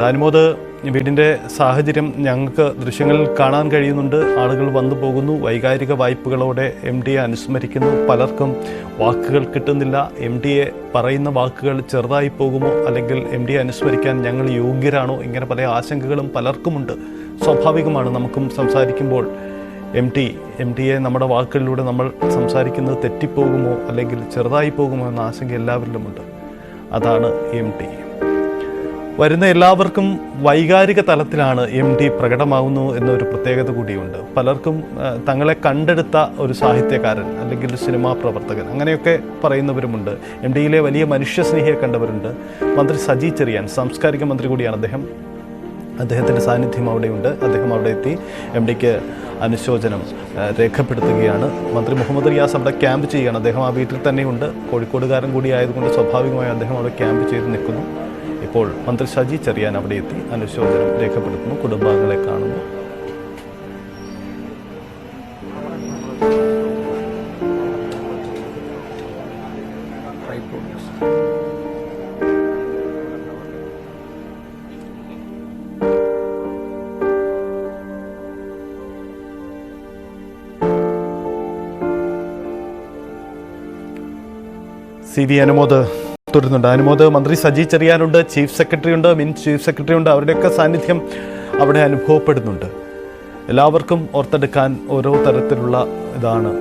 അനുമോദ് വീടിന്റെ സാഹചര്യം ഞങ്ങൾക്ക് ദൃശ്യങ്ങളിൽ കാണാൻ കഴിയുന്നുണ്ട്. ആളുകൾ വന്നു പോകുന്നു. വൈകാരിക വായ്പകളോടെ എം ഡിയെ അനുസ്മരിക്കുന്നു. പലർക്കും വാക്കുകൾ കിട്ടുന്നില്ല. എം ഡിയെ പറയുന്ന വാക്കുകൾ ചെറുതായി പോകുമോ? അല്ലെങ്കിൽ എം ഡിയെ അനുസ്മരിക്കാൻ ഞങ്ങൾ യോഗ്യരാണോ? ഇങ്ങനെ പല ആശങ്കകളും പലർക്കുമുണ്ട്. സ്വാഭാവികമാണ് നമുക്കും സംസാരിക്കുമ്പോൾ. എം ടി എം ടിയെ നമ്മുടെ വാക്കുകളിലൂടെ നമ്മൾ സംസാരിക്കുന്നത് തെറ്റിപ്പോകുമോ? അല്ലെങ്കിൽ ചെറുതായി പോകുമോ എന്ന ആശങ്ക എല്ലാവരിലുമുണ്ട്. അതാണ് എം ടി വരുന്ന എല്ലാവർക്കും വൈകാരിക തലത്തിലാണ് എം ഡി പ്രകടമാകുന്നു എന്നൊരു പ്രത്യേകത കൂടിയുണ്ട്. പലർക്കും തങ്ങളെ കണ്ടെടുത്ത ഒരു സാഹിത്യകാരൻ അല്ലെങ്കിൽ സിനിമാ പ്രവർത്തകൻ അങ്ങനെയൊക്കെ പറയുന്നവരുമുണ്ട്. എം ഡിയിലെ വലിയ മനുഷ്യസ്നേഹിയെ കണ്ടവരുണ്ട്. മന്ത്രി സജി ചെറിയാൻ സാംസ്കാരിക മന്ത്രി കൂടിയാണ് അദ്ദേഹം. അദ്ദേഹത്തിന്റെ സാന്നിധ്യം അവിടെയുണ്ട്. അദ്ദേഹം അവിടെ എത്തി എം ഡിക്ക് അനുശോചനം രേഖപ്പെടുത്തുകയാണ്. മന്ത്രി മുഹമ്മദ് റിയാസ് അവിടെ ക്യാമ്പ് ചെയ്യുകയാണ്. അദ്ദേഹം ആ വീട്ടിൽ തന്നെയുണ്ട്. കോഴിക്കോടുകാരൻ കൂടി ആയതുകൊണ്ട് സ്വാഭാവികമായും അദ്ദേഹം അവിടെ ക്യാമ്പ് ചെയ്ത് നിൽക്കുന്നു. ഇപ്പോൾ മന്ത്രി ഷജി ചെറിയാൻ അവിടെ എത്തി. അനുശോചനം രേഖപ്പെടുത്തുന്നു. കുടുംബാംഗങ്ങളെ കാണുന്നു. സി വി അനുമോദ് തുടരുന്നുണ്ട്. അനുമോദ് മന്ത്രി സജി ചെറിയാനുണ്ട് ചീഫ് സെക്രട്ടറി ഉണ്ട് മിൻ ചീഫ് സെക്രട്ടറി ഉണ്ട്. അവരുടെയൊക്കെ സാന്നിധ്യം അവിടെ അനുഭവപ്പെടുന്നുണ്ട്. എല്ലാവർക്കും ഓർത്തെടുക്കാൻ ഓരോ തരത്തിലുള്ള ഇതാണ്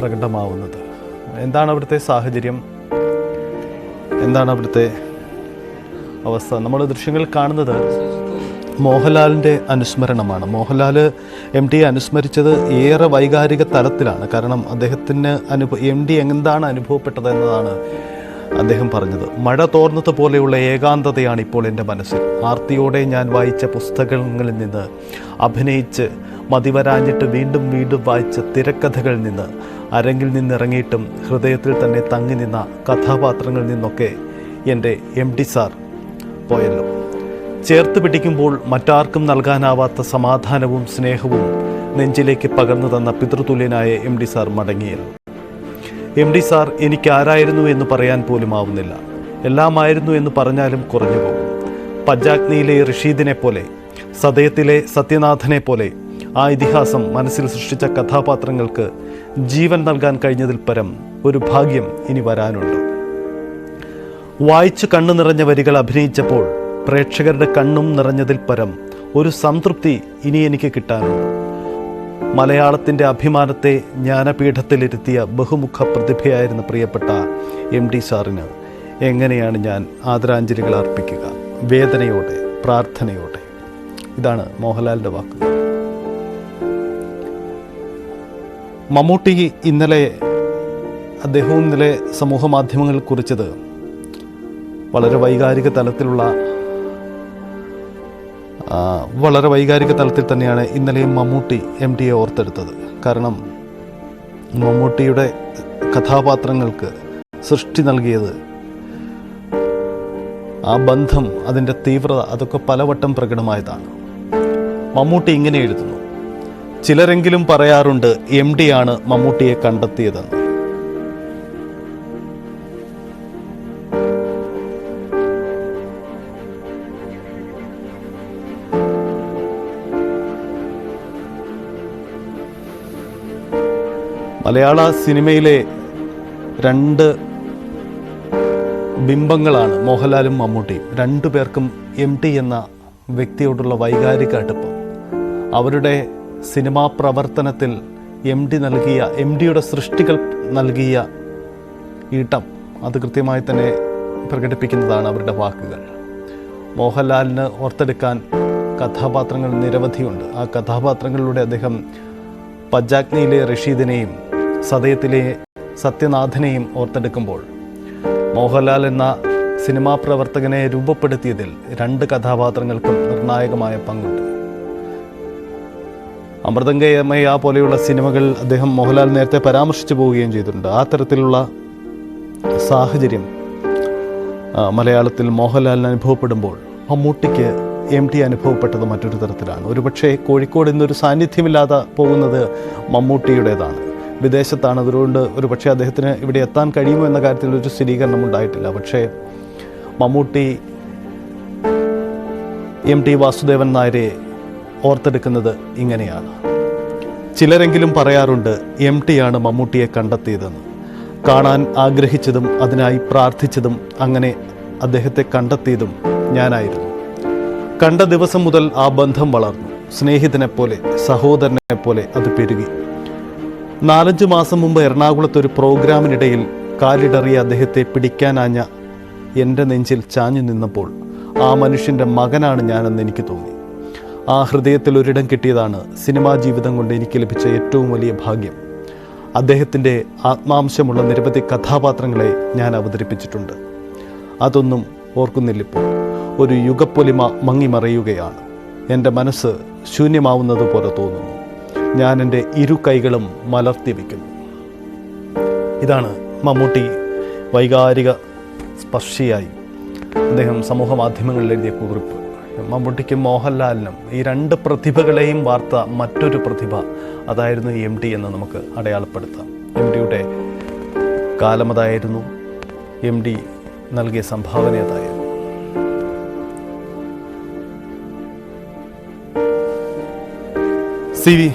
പ്രകടമാവുന്നത്. എന്താണ് അവിടുത്തെ സാഹചര്യം? എന്താണ് അവിടുത്തെ അവസ്ഥ? നമ്മൾ ദൃശ്യങ്ങൾ കാണുന്നത് മോഹൻലാലിന്റെ അനുസ്മരണമാണ്. മോഹൻലാൽ എം ഡി അനുസ്മരിച്ചത് ഏറെ വൈകാരിക തലത്തിലാണ്. കാരണം അദ്ദേഹത്തിന് അനുഭവ എം ഡി എന്താണ് അനുഭവപ്പെട്ടത് എന്നതാണ് അദ്ദേഹം പറഞ്ഞത് മഴ തോർന്നത് പോലെയുള്ള ഏകാന്തതയാണ് ഇപ്പോൾ എന്റെ മനസ്സിൽ. ആർത്തിയോടെ ഞാൻ വായിച്ച പുസ്തകങ്ങളിൽ നിന്ന് അഭിനയിച്ച് മതിവരാഞ്ഞിട്ട് വീണ്ടും വീണ്ടും വായിച്ച തിരക്കഥകളിൽ നിന്ന് അരങ്ങിൽ നിന്നിറങ്ങിയിട്ടും ഹൃദയത്തിൽ തന്നെ തങ്ങി നിന്ന കഥാപാത്രങ്ങളിൽ നിന്നൊക്കെ എന്റെ എം ഡി സാർ പോയല്ലോ. ചേർത്ത് പിടിക്കുമ്പോൾ മറ്റാർക്കും നൽകാനാവാത്ത സമാധാനവും സ്നേഹവും നെഞ്ചിലേക്ക് പകർന്നു തന്ന പിതൃതുല്യനായ എം ഡി സാർ മടങ്ങിയല്ലോ. എം ഡി സാർ എനിക്ക് ആരായിരുന്നു എന്ന് പറയാൻ പോലും ആവുന്നില്ല. എല്ലാമായിരുന്നു എന്ന് പറഞ്ഞാലും കുറഞ്ഞു പോകും. പഞ്ചാഗ്നിയിലെ റഷീദിനെ പോലെ സദയത്തിലെ സത്യനാഥനെ പോലെ ആ ഇതിഹാസം മനസ്സിൽ സൃഷ്ടിച്ച കഥാപാത്രങ്ങൾക്ക് ജീവൻ നൽകാൻ കഴിഞ്ഞതിൽ പരം ഒരു ഭാഗ്യം ഇനി വരാനുണ്ട്. വായിച്ചു കണ്ണു നിറഞ്ഞ വരികൾ അഭിനയിച്ചപ്പോൾ പ്രേക്ഷകരുടെ കണ്ണും നിറഞ്ഞതിൽ പരം ഒരു സംതൃപ്തി ഇനി എനിക്ക് കിട്ടാനുണ്ട്. മലയാളത്തിന്റെ അഭിമാനത്തെ ജ്ഞാനപീഠത്തിലിരുത്തിയ ബഹുമുഖ പ്രതിഭയായിരുന്ന പ്രിയപ്പെട്ട എം ഡി സാറിന് എങ്ങനെയാണ് ഞാൻ ആദരാഞ്ജലികൾ അർപ്പിക്കുക? വേദനയോടെ പ്രാർത്ഥനയോടെ. ഇതാണ് മോഹൻലാലിന്റെ വാക്കുകൾ മമ്മൂട്ടി ഇന്നലെ അദ്ദേഹവും ഇന്നലെ സമൂഹ മാധ്യമങ്ങളിൽ കുറിച്ചത് വളരെ വൈകാരിക തലത്തിലുള്ള വളരെ വൈകാരിക തലത്തിൽ തന്നെയാണ് ഇന്നലെയും മമ്മൂട്ടി എം ഡിയെ ഓർത്തെടുത്തത്. കാരണം മമ്മൂട്ടിയുടെ കഥാപാത്രങ്ങൾക്ക് സൃഷ്ടി നൽകിയത് ആ ബന്ധം അതിന്റെ തീവ്രത അതൊക്കെ പലവട്ടം പ്രകടമായതാണ്. മമ്മൂട്ടി ഇങ്ങനെ എഴുതുന്നു ചിലരെങ്കിലും പറയാറുണ്ട് എം ഡിയാണ് മമ്മൂട്ടിയെ കണ്ടെത്തിയതെന്ന്. മലയാള സിനിമയിലെ രണ്ട് ബിംബങ്ങളാണ് മോഹൻലാലും മമ്മൂട്ടിയും. രണ്ടു പേർക്കും എം ടി എന്ന വ്യക്തിയോടുള്ള വൈകാരിക അടുപ്പം. അവരുടെ സിനിമാ പ്രവർത്തനത്തിൽ എം ഡി നൽകിയ എം ഡിയുടെ സൃഷ്ടികൾ നൽകിയ ഈട്ടം അത് കൃത്യമായി തന്നെ പ്രകടിപ്പിക്കുന്നതാണ് അവരുടെ വാക്കുകൾ. മോഹൻലാലിന് ഓർത്തെടുക്കാൻ കഥാപാത്രങ്ങൾ നിരവധിയുണ്ട്. ആ കഥാപാത്രങ്ങളിലൂടെ അദ്ദേഹം പജാഗ്നിയിലെ റഷീദിനെയും സദയത്തിലെ സത്യനാഥനെയും ഓർത്തെടുക്കുമ്പോൾ മോഹൻലാൽ എന്ന സിനിമാ പ്രവർത്തകനെ രൂപപ്പെടുത്തിയതിൽ രണ്ട് കഥാപാത്രങ്ങൾക്കും നിർണായകമായ പങ്കുണ്ട്. അമൃതങ്കയമയ പോലെയുള്ള സിനിമകൾ അദ്ദേഹം മോഹൻലാൽ നേരത്തെ പരാമർശിച്ചു പോവുകയും ചെയ്തിട്ടുണ്ട്. ആ തരത്തിലുള്ള സാഹചര്യം മലയാളത്തിൽ മോഹൻലാലിന് അനുഭവപ്പെടുമ്പോൾ മമ്മൂട്ടിക്ക് എം ടി അനുഭവപ്പെട്ടത് മറ്റൊരു തരത്തിലാണ്. ഒരുപക്ഷെ കോഴിക്കോട് ഇന്നൊരു സാന്നിധ്യമില്ലാതെ പോകുന്നത് മമ്മൂട്ടിയുടേതാണ്. വിദേശത്താണ്. അതുകൊണ്ട് ഒരു പക്ഷേ അദ്ദേഹത്തിന് ഇവിടെ എത്താൻ കഴിയുമോ എന്ന കാര്യത്തിൽ ഒരു സ്ഥിരീകരണം ഉണ്ടായിട്ടില്ല. പക്ഷേ മമ്മൂട്ടി എം ടി വാസുദേവൻ നായരെ ഓർത്തെടുക്കുന്നത് ഇങ്ങനെയാണ്. ചിലരെങ്കിലും പറയാറുണ്ട് എം ടിയാണ് മമ്മൂട്ടിയെ കണ്ടെത്തിയതെന്ന്. കാണാൻ ആഗ്രഹിച്ചതും അതിനായി പ്രാർത്ഥിച്ചതും അങ്ങനെ അദ്ദേഹത്തെ കണ്ടെത്തിയതും ഞാനായിരുന്നു. കണ്ട ദിവസം മുതൽ ആ ബന്ധം വളർന്നു. സ്നേഹിതനെപ്പോലെ സഹോദരനെപ്പോലെ സഹോദരനെ പോലെ അത് പെരുകി. നാലഞ്ച് മാസം മുമ്പ് എറണാകുളത്ത് ഒരു പ്രോഗ്രാമിനിടയിൽ കാലിടറിയ അദ്ദേഹത്തെ പിടിക്കാനാഞ്ഞ എന്റെ നെഞ്ചിൽ ചാഞ്ഞു നിന്നപ്പോൾ ആ മനുഷ്യന്റെ മകനാണ് ഞാനെന്ന് എനിക്ക് തോന്നി. ആ ഹൃദയത്തിൽ ഒരിടം കിട്ടിയതാണ് സിനിമാ ജീവിതം കൊണ്ട് എനിക്ക് ലഭിച്ച ഏറ്റവും വലിയ ഭാഗ്യം. അദ്ദേഹത്തിന്റെ ആത്മാംശമുള്ള നിരവധി കഥാപാത്രങ്ങളെ ഞാൻ അവതരിപ്പിച്ചിട്ടുണ്ട്. അതൊന്നും ഓർക്കുന്നില്ലിപ്പോൾ. ഒരു യുഗപ്പൊലിമ മങ്ങിമറയുകയാണ്. എന്റെ മനസ്സ് ശൂന്യമാവുന്നത് പോലെ തോന്നുന്നു. ഞാൻ എന്റെ ഇരു കൈകളും മലർത്തി വയ്ക്കുന്നു. ഇതാണ് മമ്മൂട്ടി വൈകാരിക സ്പർശിയായി. അദ്ദേഹം സമൂഹ മാധ്യമങ്ങളിൽ എഴുതിയ കുറിപ്പ്. മമ്മൂട്ടിക്കും മോഹൻലാലിനും ഈ രണ്ട് പ്രതിഭകളെയും വാർത്ത മറ്റൊരു പ്രതിഭ അതായിരുന്നു എം ടി എന്ന് നമുക്ക് അടയാളപ്പെടുത്താം. എം ടിയുടെ കാലമതായിരുന്നു എം ഡി നൽകിയ സംഭാവന അതായിരുന്നു. C V